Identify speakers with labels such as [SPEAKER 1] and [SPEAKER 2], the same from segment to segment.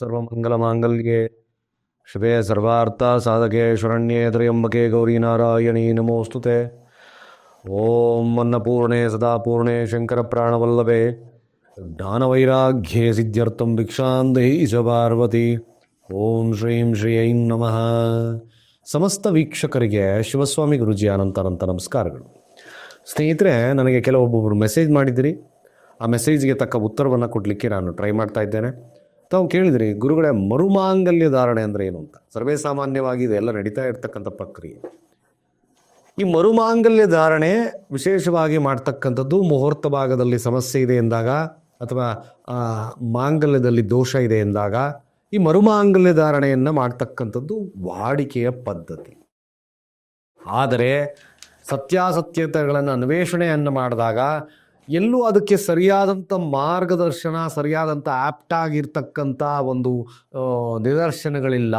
[SPEAKER 1] ಸರ್ವಮಂಗಲಮಾಂಗಲ್ಯೆ ಶಿವೆ ಸರ್ವಾರ್ಥ ಸಾಧಕೆ ಶರಣ್ಯೆ ತ್ರಯಂಬಕೆ ಗೌರಿ ನಾರಾಯಣಿ ನಮೋಸ್ತುತೆ. ಓಂ ಅನ್ನಪೂರ್ಣೆ ಸದಾಪೂರ್ಣೆ ಶಂಕರ ಪ್ರಾಣವಲ್ಲಭೆ ಜ್ಞಾನವೈರಾಗ್ಯೆ ಸಿದ್ಧ್ಯರ್ಥಂ ಭಿಕ್ಷಾಂದೈ ಚ ಪಾರ್ವತಿ. ಓಂ ಶ್ರೀಂ ಶ್ರೀ ಐಂ ನಮಃ. ಸಮಸ್ತ ವೀಕ್ಷಕರಿಗೆ ಶಿವಸ್ವಾಮಿ ಗುರುಜಿ ಅನಂತ ಅನಂತ ನಮಸ್ಕಾರಗಳು. ಸ್ನೇಹಿತರೆ, ನನಗೆ ಕೆಲವೊಬ್ಬೊಬ್ಬರು ಮೆಸೇಜ್ ಮಾಡಿದಿರಿ ಆ ಮೆಸೇಜ್ಗೆ ತಕ್ಕ ಉತ್ತರವನ್ನು ಕೊಡಲಿಕ್ಕೆ ನಾನು ಟ್ರೈ ಮಾಡ್ತಾ ಇದ್ದೇನೆ. ತಾವು ಕೇಳಿದ್ರಿ, ಗುರುಗಳೇ, ಮರುಮಾಂಗಲ್ಯ ಧಾರಣೆ ಅಂದರೆ ಏನು ಅಂತ. ಸರ್ವೇ ಸಾಮಾನ್ಯವಾಗಿ ಇದೆಲ್ಲ ನಡೀತಾ ಇರ್ತಕ್ಕಂಥ ಪ್ರಕ್ರಿಯೆ. ಈ ಮರುಮಾಂಗಲ್ಯ ಧಾರಣೆ ವಿಶೇಷವಾಗಿ ಮಾಡ್ತಕ್ಕಂಥದ್ದು ಮುಹೂರ್ತ ಭಾಗದಲ್ಲಿ ಸಮಸ್ಯೆ ಇದೆ ಎಂದಾಗ ಅಥವಾ ಮಾಂಗಲ್ಯದಲ್ಲಿ ದೋಷ ಇದೆ ಎಂದಾಗ ಈ ಮರುಮಾಂಗಲ್ಯ ಧಾರಣೆಯನ್ನು ಮಾಡ್ತಕ್ಕಂಥದ್ದು ವಾಡಿಕೆಯ ಪದ್ಧತಿ. ಆದರೆ ಸತ್ಯಾಸತ್ಯತೆಗಳನ್ನು ಅನ್ವೇಷಣೆಯನ್ನು ಮಾಡಿದಾಗ ಎಲ್ಲೂ ಅದಕ್ಕೆ ಸರಿಯಾದಂಥ ಮಾರ್ಗದರ್ಶನ, ಸರಿಯಾದಂಥ ಆಪ್ಟ್ ಆಗಿರ್ತಕ್ಕಂಥ ಒಂದು ನಿದರ್ಶನಗಳಿಲ್ಲ.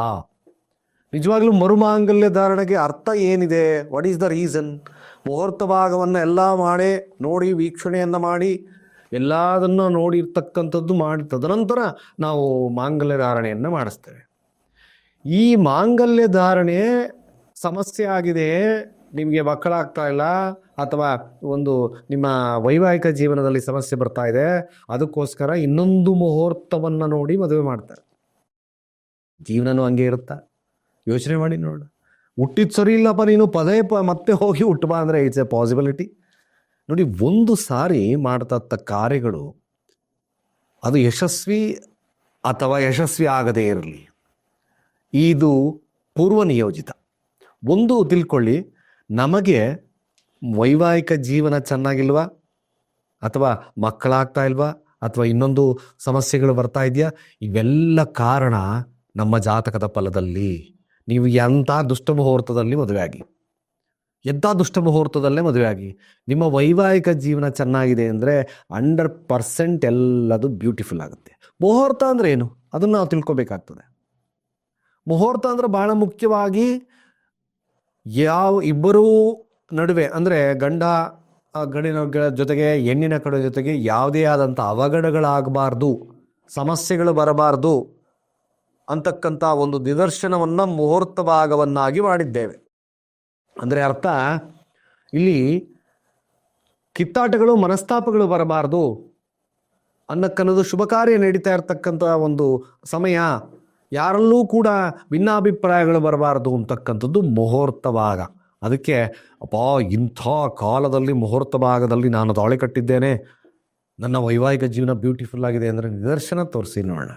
[SPEAKER 1] ನಿಜವಾಗ್ಲೂ ಮರುಮಾಂಗಲ್ಯ ಧಾರಣೆಗೆ ಅರ್ಥ ಏನಿದೆ? ವಾಟ್ ಈಸ್ ದ ರೀಸನ್ ಮುಹೂರ್ತ ಭಾಗವನ್ನು ಎಲ್ಲ ಮಾಡಿ, ನೋಡಿ, ವೀಕ್ಷಣೆಯನ್ನು ಮಾಡಿ, ಎಲ್ಲದನ್ನು ನೋಡಿರ್ತಕ್ಕಂಥದ್ದು ಮಾಡಿ, ತದನಂತರ ನಾವು ಮಾಂಗಲ್ಯ ಧಾರಣೆಯನ್ನು ಮಾಡಿಸ್ತೇವೆ. ಈ ಮಾಂಗಲ್ಯ ಧಾರಣೆ ಸಮಸ್ಯೆ ಆಗಿದೆ. ನಿಮಗೆ ಮಕ್ಕಳಾಗ್ತಾ ಇಲ್ಲ ಅಥವಾ ಒಂದು ನಿಮ್ಮ ವೈವಾಹಿಕ ಜೀವನದಲ್ಲಿ ಸಮಸ್ಯೆ ಬರ್ತಾ ಇದೆ, ಅದಕ್ಕೋಸ್ಕರ ಇನ್ನೊಂದು ಮುಹೂರ್ತವನ್ನು ನೋಡಿ ಮದುವೆ ಮಾಡ್ತಾರೆ. ಜೀವನನೂ ಹಂಗೆ ಇರುತ್ತಾ? ಯೋಚನೆ ಮಾಡಿ ನೋಡು. ಹುಟ್ಟಿದ ಸರಿ ಇಲ್ಲಪ್ಪ ನೀನು, ಪದೇ ಪ, ಮತ್ತೆ ಹೋಗಿ ಹುಟ್ಟಬಾ ಅಂದರೆ ಇಟ್ಸ್ ಎ ಪಾಸಿಬಿಲಿಟಿ ನೋಡಿ, ಒಂದು ಸಾರಿ ಮಾಡ್ತಕ್ಕ ಕಾರ್ಯಗಳು, ಅದು ಯಶಸ್ವಿ ಅಥವಾ ಯಶಸ್ವಿ ಆಗದೇ ಇರಲಿ. ಇದು ಪೂರ್ವ ನಿಯೋಜಿತ ಒಂದು ತಿಳ್ಕೊಳ್ಳಿ ನಮಗೆ ವೈವಾಹಿಕ ಜೀವನ ಚೆನ್ನಾಗಿಲ್ವಾ? ಅಥವಾ ಮಕ್ಕಳಾಗ್ತಾ ಇಲ್ವಾ? ಅಥವಾ ಇನ್ನೊಂದು ಸಮಸ್ಯೆಗಳು ಬರ್ತಾ ಇದೆಯಾ? ಇವೆಲ್ಲ ಕಾರಣ ನಮ್ಮ ಜಾತಕದ ಫಲದಲ್ಲಿ. ನೀವು ಎಂಥ ದುಷ್ಟ ಮುಹೂರ್ತದಲ್ಲಿ ಮದುವೆಯಾಗಿ? ಎಂಥ ದುಷ್ಟ ಮುಹೂರ್ತದಲ್ಲೇ ಮದುವೆಯಾಗಿ? ನಿಮ್ಮ ವೈವಾಹಿಕ ಜೀವನ ಚೆನ್ನಾಗಿದೆ ಅಂದರೆ ಅಂಡರ್ ಪರ್ಸೆಂಟ್ ಎಲ್ಲದು ಬ್ಯೂಟಿಫುಲ್ ಆಗುತ್ತೆ. ಮುಹೂರ್ತ ಅಂದರೆ ಏನು? ಅದನ್ನು ನಾವು ತಿಳ್ಕೊಬೇಕಾಗ್ತದೆ. ಮುಹೂರ್ತ ಅಂದರೆ ಬಹಳ ಮುಖ್ಯವಾಗಿ ಯಾವ ಇಬ್ಬರೂ ನಡುವೆ, ಅಂದರೆ ಗಂಡ ಗಡಿನ ಜೊತೆಗೆ, ಹೆಣ್ಣಿನ ಕಡೆ ಜೊತೆಗೆ ಯಾವುದೇ ಆದಂಥ ಅವಘಡಗಳಾಗಬಾರ್ದು, ಸಮಸ್ಯೆಗಳು ಬರಬಾರ್ದು ಅಂತಕ್ಕಂಥ ಒಂದು ನಿದರ್ಶನವನ್ನು, ಮುಹೂರ್ತ ಭಾಗವನ್ನಾಗಿ ಮಾಡಿದ್ದೇವೆ. ಅಂದರೆ ಅರ್ಥ, ಇಲ್ಲಿ ಕಿತ್ತಾಟಗಳು, ಮನಸ್ತಾಪಗಳು ಬರಬಾರ್ದು ಅನ್ನಕ್ಕನ್ನೋದು ಶುಭ ಕಾರ್ಯ ನಡೀತಾ ಇರ್ತಕ್ಕಂಥ ಒಂದು ಸಮಯ. ಯಾರಲ್ಲೂ ಕೂಡ ಭಿನ್ನಾಭಿಪ್ರಾಯಗಳು ಬರಬಾರ್ದು ಅಂತಕ್ಕಂಥದ್ದು ಮುಹೂರ್ತ ಭಾಗ. ಅದಕ್ಕೆ, ಅಪ್ಪ, ಇಂಥ ಕಾಲದಲ್ಲಿ ಮುಹೂರ್ತ ಭಾಗದಲ್ಲಿ ನಾನು ತಾಳಿ ಕಟ್ಟಿದ್ದೇನೆ. ನನ್ನ ವೈವಾಹಿಕ ಜೀವನ ಬ್ಯೂಟಿಫುಲ್ ಆಗಿದೆ ಅಂದರೆ ನಿದರ್ಶನ ತೋರಿಸಿ ನೋಡೋಣ.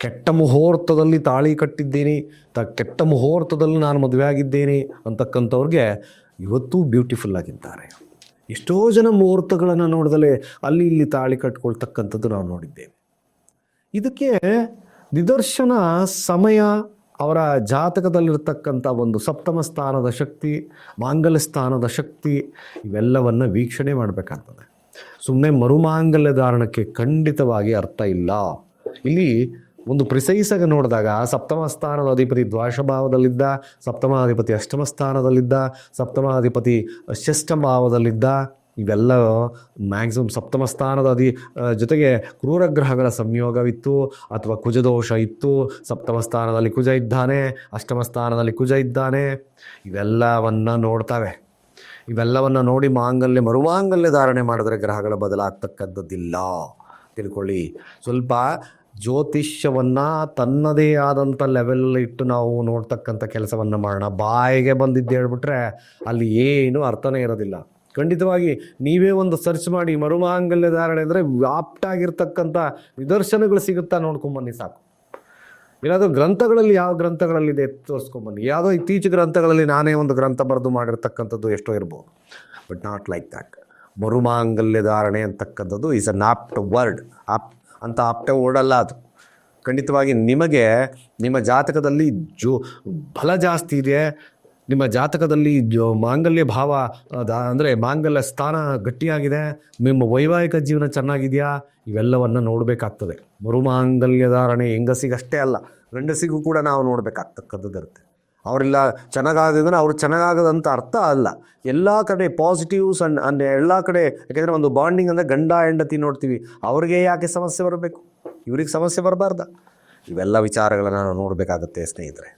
[SPEAKER 1] ಕೆಟ್ಟ ಮುಹೂರ್ತದಲ್ಲಿ ತಾಳಿ ಕಟ್ಟಿದ್ದೀನಿ, ತ ಕೆಟ್ಟ ಮುಹೂರ್ತದಲ್ಲಿ ನಾನು ಮದುವೆ ಆಗಿದ್ದೇನೆ ಅಂತಕ್ಕಂಥವ್ರಿಗೆ ಇವತ್ತೂ ಬ್ಯೂಟಿಫುಲ್ ಆಗಿದ್ದಾರೆ. ಎಷ್ಟೋ ಜನ ಮುಹೂರ್ತಗಳನ್ನು ನೋಡಿದಲೆ ಅಲ್ಲಿ ಇಲ್ಲಿ ತಾಳಿ ಕಟ್ಕೊಳ್ತಕ್ಕಂಥದ್ದು ನಾವು ನೋಡಿದ್ದೇವೆ. ಇದಕ್ಕೆ ನಿದರ್ಶನ ಸಮಯ ಅವರ ಜಾತಕದಲ್ಲಿರ್ತಕ್ಕಂಥ ಒಂದು ಸಪ್ತಮ ಸ್ಥಾನದ ಶಕ್ತಿ, ಮಾಂಗಲ್ಯ ಸ್ಥಾನದ ಶಕ್ತಿ, ಇವೆಲ್ಲವನ್ನು ವೀಕ್ಷಣೆ ಮಾಡಬೇಕಾಗ್ತದೆ. ಸುಮ್ಮನೆ ಮರುಮಾಂಗಲ್ಯ ಧಾರಣಕ್ಕೆ ಖಂಡಿತವಾಗಿ ಅರ್ಥ ಇಲ್ಲ. ಇಲ್ಲಿ ಒಂದು ಪ್ರಿಸೈಸಾಗಿ ನೋಡಿದಾಗ ಸಪ್ತಮ ಸ್ಥಾನದ ಅಧಿಪತಿ ದ್ವಾಷಭಾವದಲ್ಲಿದ್ದ ಸಪ್ತಮಾಧಿಪತಿ ಅಷ್ಟಮ ಸ್ಥಾನದಲ್ಲಿದ್ದ, ಸಪ್ತಮಾಧಿಪತಿ ಷಷ್ಠ ಭಾವದಲ್ಲಿದ್ದ ಇವೆಲ್ಲ ಮ್ಯಾಕ್ಸಿಮಮ್ ಸಪ್ತಮ ಸ್ಥಾನದ ಅದಿ ಜೊತೆಗೆ ಕ್ರೂರ ಗ್ರಹಗಳ ಸಂಯೋಗವಿತ್ತು, ಅಥವಾ ಕುಜದೋಷ ಇತ್ತು. ಸಪ್ತಮ ಸ್ಥಾನದಲ್ಲಿ ಕುಜ ಇದ್ದಾನೆ, ಅಷ್ಟಮ ಸ್ಥಾನದಲ್ಲಿ ಕುಜ ಇದ್ದಾನೆ. ಇವೆಲ್ಲವನ್ನು ನೋಡ್ತವೆ. ಇವೆಲ್ಲವನ್ನು ನೋಡಿ ಮಾಂಗಲ್ಯ, ಮರುಮಾಂಗಲ್ಯ ಧಾರಣೆ ಮಾಡಿದ್ರೆ ಗ್ರಹಗಳ ಬದಲಾಗ್ತಕ್ಕಂಥದ್ದಿಲ್ಲ. ತಿಳ್ಕೊಳ್ಳಿ. ಸ್ವಲ್ಪ ಜ್ಯೋತಿಷ್ಯವನ್ನು ತನ್ನದೇ ಆದಂಥ ಲೆವೆಲ್ ಇಟ್ಟು ನಾವು ನೋಡ್ತಕ್ಕಂಥ ಕೆಲಸವನ್ನು ಮಾಡೋಣ. ಬಾಯಿಗೆ ಬಂದಿದ್ದು ಹೇಳ್ಬಿಟ್ರೆ ಅಲ್ಲಿ ಏನು ಅರ್ಥನೇ ಇರೋದಿಲ್ಲ. ಖಂಡಿತವಾಗಿ ನೀವೇ ಒಂದು ಸರ್ಚ್ ಮಾಡಿ ಮರುಮಾಂಗಲ್ಯ ಧಾರಣೆ ಅಂದರೆ ವ್ಯಾಪ್ಟಾಗಿರ್ತಕ್ಕಂಥ ನಿದರ್ಶನಗಳು ಸಿಗುತ್ತಾ ನೋಡ್ಕೊಂಬನ್ನಿ ಸಾಕು. ಏನಾದರೂ ಗ್ರಂಥಗಳಲ್ಲಿ ಯಾವ ಗ್ರಂಥಗಳಲ್ಲಿದೆ ತೋರಿಸ್ಕೊಂಬನ್ನಿ. ಯಾವುದೋ ಇತ್ತೀಚೆ ಗ್ರಂಥಗಳಲ್ಲಿ ನಾನೇ ಒಂದು ಗ್ರಂಥ ಬರೆದು ಮಾಡಿರ್ತಕ್ಕಂಥದ್ದು ಎಷ್ಟೋ ಇರ್ಬೋದು. ಬಟ್ ನಾಟ್ ಲೈಕ್ ದ್ಯಾಟ್ ಮರುಮಾಂಗಲ್ಯ ಧಾರಣೆ ಅಂತಕ್ಕಂಥದ್ದು is an apt word apt ಅಂತ ಆಪ್ಟ ವರ್ಡ್ ಅಲ್ಲ ಅದು. ಖಂಡಿತವಾಗಿ ನಿಮಗೆ ನಿಮ್ಮ ಜಾತಕದಲ್ಲಿ ಜೋ, ಬಲ ಜಾಸ್ತಿ ಇದೆ. ನಿಮ್ಮ ಜಾತಕದಲ್ಲಿ ಜೋ ಮಾಂಗಲ್ಯ ಭಾವ ಅಂದರೆ ಮಾಂಗಲ್ಯ ಸ್ಥಾನ ಗಟ್ಟಿಯಾಗಿದೆ. ನಿಮ್ಮ ವೈವಾಹಿಕ ಜೀವನ ಚೆನ್ನಾಗಿದೆಯಾ? ಇವೆಲ್ಲವನ್ನು ನೋಡಬೇಕಾಗ್ತದೆ. ಮರುಮಾಂಗಲ್ಯ ಧಾರಣೆ ಹೆಂಗಸಿಗಷ್ಟೇ ಅಲ್ಲ, ಗಂಡಸಿಗೂ ಕೂಡ ನಾವು ನೋಡಬೇಕಾಗ್ತಕ್ಕದ್ದು ಇರುತ್ತೆ ಅವರೆಲ್ಲ ಚೆನ್ನಾಗಾಗಿದ್ರೆ ಅವರು ಚೆನ್ನಾಗಾಗದಂತ ಅರ್ಥ ಅಲ್ಲ. ಎಲ್ಲ ಕಡೆ ಪಾಸಿಟಿವ್ಸ್ ಅಂಡ್ ಅಂದರೆ ಎಲ್ಲ ಕಡೆ, ಯಾಕೆಂದರೆ ಒಂದು ಬಾಂಡಿಂಗ್ ಅಂದರೆ ಗಂಡ ಹೆಂಡತಿ ನೋಡ್ತೀವಿ, ಅವ್ರಿಗೆ ಯಾಕೆ ಸಮಸ್ಯೆ ಬರಬೇಕು? ಇವ್ರಿಗೆ ಸಮಸ್ಯೆ ಬರಬಾರ್ದ. ಇವೆಲ್ಲ ವಿಚಾರಗಳನ್ನು ನಾವು ನೋಡಬೇಕಾಗತ್ತೆ ಸ್ನೇಹಿತರೆ.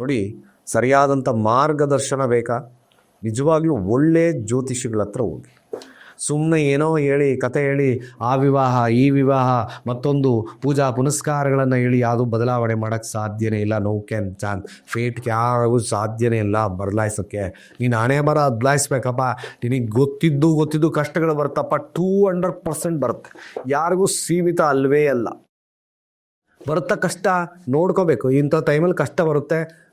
[SPEAKER 1] ನೋಡಿ ಸರಿಯಾದಂಥ ಮಾರ್ಗದರ್ಶನ ಬೇಕಾ? ನಿಜವಾಗ್ಲೂ ಒಳ್ಳೆಯ ಜ್ಯೋತಿಷಿಗಳ ಹತ್ರ ಹೋಗಿ. ಸುಮ್ಮನೆ ಏನೋ ಹೇಳಿ, ಕತೆ ಹೇಳಿ, ಆ ವಿವಾಹ, ಈ ವಿವಾಹ, ಮತ್ತೊಂದು ಪೂಜಾ ಪುನಸ್ಕಾರಗಳನ್ನು ಹೇಳಿ ಯಾವುದೂ ಬದಲಾವಣೆ ಮಾಡೋಕ್ಕೆ ಸಾಧ್ಯನೇ ಇಲ್ಲ. ನೋ ಕ್ಯಾನ್ ಚಾನ್ ಫೇಟ್ಗೆ ಯಾರಿಗೂ ಸಾಧ್ಯನೇ ಇಲ್ಲ ಬದಲಾಯಿಸೋಕ್ಕೆ. ನೀನು ಹಣೆ ಬರ ಬದಲಾಯಿಸ್ಬೇಕಪ್ಪ. ನಿನಗೆ ಗೊತ್ತಿದ್ದು ಗೊತ್ತಿದ್ದು ಕಷ್ಟಗಳು ಬರುತ್ತಪ್ಪ. ಟೂ ಹಂಡ್ರೆಡ್ ಪರ್ಸೆಂಟ್ ಬರುತ್ತೆ. ಯಾರಿಗೂ ಸೀಮಿತ ಅಲ್ವೇ ಅಲ್ಲ. ಬರುತ್ತಾ ಕಷ್ಟ ನೋಡ್ಕೋಬೇಕು. ಇಂಥ ಟೈಮಲ್ಲಿ ಕಷ್ಟ ಬರುತ್ತೆ.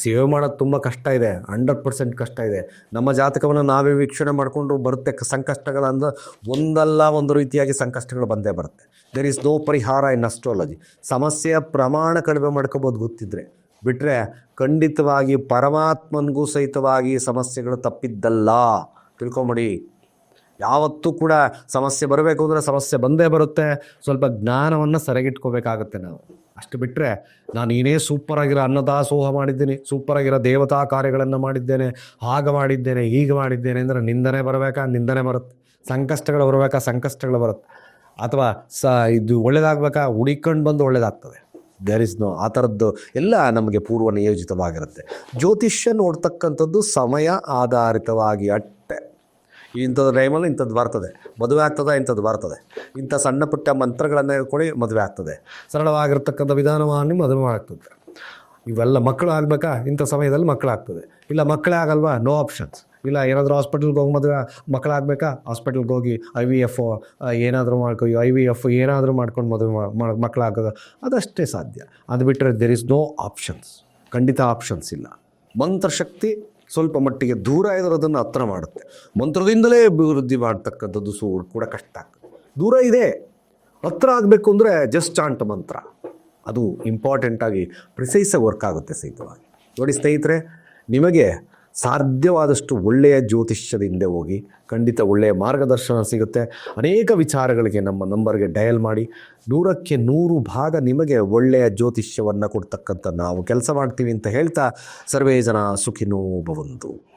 [SPEAKER 1] ಸೇವ್ ಮಾಡೋದು ತುಂಬ ಕಷ್ಟ ಇದೆ ಹಂಡ್ರೆಡ್ ಪರ್ಸೆಂಟ್ ಕಷ್ಟ ಇದೆ. ನಮ್ಮ ಜಾತಕವನ್ನು ನಾವೇ ವೀಕ್ಷಣೆ ಮಾಡಿಕೊಂಡು ಬರುತ್ತೆ ಸಂಕಷ್ಟಗಳಂದ್ರೆ ಒಂದಲ್ಲ ಒಂದು ರೀತಿಯಾಗಿ ಸಂಕಷ್ಟಗಳು ಬಂದೇ ಬರುತ್ತೆ. ದೇರ್ ಇಸ್ ನೋ ಪರಿಹಾರ ಇನ್ ಅಸ್ಟ್ರಾಲಜಿ ಸಮಸ್ಯೆಯ ಪ್ರಮಾಣ ಕಡಿಮೆ ಮಾಡ್ಕೋಬೋದು ಗೊತ್ತಿದ್ರೆ. ಬಿಟ್ಟರೆ ಖಂಡಿತವಾಗಿ ಪರಮಾತ್ಮನಿಗೂ ಸಹಿತವಾಗಿ ಸಮಸ್ಯೆಗಳು ತಪ್ಪಿದ್ದಲ್ಲ. ತಿಳ್ಕೊಂಬಿಡಿ. ಯಾವತ್ತೂ ಕೂಡ ಸಮಸ್ಯೆ ಬರಬೇಕು ಅಂದರೆ ಸಮಸ್ಯೆ ಬಂದೇ ಬರುತ್ತೆ. ಸ್ವಲ್ಪ ಜ್ಞಾನವನ್ನು ಸರಿಗಿಟ್ಕೋಬೇಕಾಗುತ್ತೆ ನಾವು. ಅಷ್ಟು ಬಿಟ್ಟರೆ ನಾನು ಏನೇ ಸೂಪರಾಗಿರೋ ಅನ್ನದಾಸೋಹ ಮಾಡಿದ್ದೀನಿ, ಸೂಪರಾಗಿರೋ ದೇವತಾ ಕಾರ್ಯಗಳನ್ನು ಮಾಡಿದ್ದೇನೆ, ಹಾಗೆ ಮಾಡಿದ್ದೇನೆ, ಹೀಗೆ ಮಾಡಿದ್ದೇನೆ ಅಂದರೆ ನಿಂದನೆ ಬರಬೇಕಾ? ನಿಂದನೆ ಬರುತ್ತೆ. ಸಂಕಷ್ಟಗಳು ಬರಬೇಕಾ? ಸಂಕಷ್ಟಗಳು ಬರುತ್ತೆ. ಅಥವಾ ಸ, ಇದು ಒಳ್ಳೇದಾಗಬೇಕಾ? ಹುಡಿಕೊಂಡು ಬಂದು ಒಳ್ಳೇದಾಗ್ತದೆ. ದೇರ್ ಇಸ್ ನೋ ಆ ಥರದ್ದು ಎಲ್ಲ ನಮಗೆ ಪೂರ್ವ ನಿಯೋಜಿತವಾಗಿರುತ್ತೆ. ಜ್ಯೋತಿಷ್ಯ ನೋಡ್ತಕ್ಕಂಥದ್ದು ಸಮಯ ಆಧಾರಿತವಾಗಿ ಅಟ್ಟೆ ಇಂಥದ್ದು ಟೈಮಲ್ಲಿ ಇಂಥದ್ದು ಬರ್ತದೆ. ಮದುವೆ ಆಗ್ತದೆ, ಇಂಥದ್ದು ಬರ್ತದೆ. ಇಂಥ ಸಣ್ಣ ಪುಟ್ಟ ಮಂತ್ರಗಳನ್ನು ಕೊಡಿ, ಮದುವೆ ಆಗ್ತದೆ. ಸರಳವಾಗಿರ್ತಕ್ಕಂಥ ವಿಧಾನವಾಗಿ ಮದುವೆ ಆಗ್ತದೆ. ಇವೆಲ್ಲ ಮಕ್ಕಳು ಆಗಬೇಕಾ ಇಂಥ ಸಮಯದಲ್ಲಿ ಮಕ್ಕಳಾಗ್ತದೆ. ಇಲ್ಲ ಮಕ್ಕಳೇ ಆಗಲ್ವಾ? ನೋ ಆಪ್ಷನ್ಸ್ ಇಲ್ಲ ಏನಾದರೂ ಹಾಸ್ಪಿಟಲ್ಗೆ ಹೋಗಿ ಮದುವೆ ಮಕ್ಕಳಾಗಬೇಕಾ? ಹಾಸ್ಪಿಟಲ್ಗೆ ಹೋಗಿ ಐ ವಿ ಎಫ್ ಏನಾದರೂ ಮಾಡ್ಕೊ ಐ ವಿ ಎಫ್ ಏನಾದರೂ ಮಾಡ್ಕೊಂಡು ಮದುವೆ ಮಕ್ಕಳಾಗೋದು ಅದಷ್ಟೇ ಸಾಧ್ಯ. ಅದು ಬಿಟ್ಟರೆ ದೆರ್ ಇಸ್ ನೋ ಆಪ್ಷನ್ಸ್ ಖಂಡಿತ ಆಪ್ಷನ್ಸ್ ಇಲ್ಲ. ಮಂತ್ರಶಕ್ತಿ ಸ್ವಲ್ಪ ಮಟ್ಟಿಗೆ ದೂರ ಇರೋದನ್ನು ಹತ್ರ ಮಾಡುತ್ತೆ. ಮಂತ್ರದಿಂದಲೇ ಅಭಿವೃದ್ಧಿ ಮಾಡ್ತಕ್ಕಂಥದ್ದು ಸೂ ಕೂಡ ಕಷ್ಟ ದೂರ ಇದೆ. ಹತ್ರ ಆಗಬೇಕು ಅಂದರೆ ಜಸ್ಟ್ ಚಾಂಟ್ ಮಂತ್ರ. ಅದು ಇಂಪಾರ್ಟೆಂಟಾಗಿ ಪ್ರಿಸೈಸಾಗಿ ವರ್ಕ್ ಆಗುತ್ತೆ ಸಹಿತವಾಗಿ. ನೋಡಿ ಸ್ನೇಹಿತರೆ, ನಿಮಗೆ ಸಾಧ್ಯವಾದಷ್ಟು ಒಳ್ಳೆಯ ಜ್ಯೋತಿಷ್ಯದ ಹಿಂದೆ ಹೋಗಿ ಖಂಡಿತ ಒಳ್ಳೆಯ ಮಾರ್ಗದರ್ಶನ ಸಿಗುತ್ತೆ. ಅನೇಕ ವಿಚಾರಗಳಿಗೆ ನಮ್ಮ ನಂಬರ್ಗೆ ಡಯಲ್ ಮಾಡಿ. ನೂರಕ್ಕೆ ನೂರು ಭಾಗ ನಿಮಗೆ ಒಳ್ಳೆಯ ಜ್ಯೋತಿಷ್ಯವನ್ನು ಕೊಡ್ತಕ್ಕಂಥ ನಾವು ಕೆಲಸ ಮಾಡ್ತೀವಿ ಅಂತ ಹೇಳ್ತಾ ಸರ್ವೇ ಜನ ಸುಖಿನೋ ಭವಂತು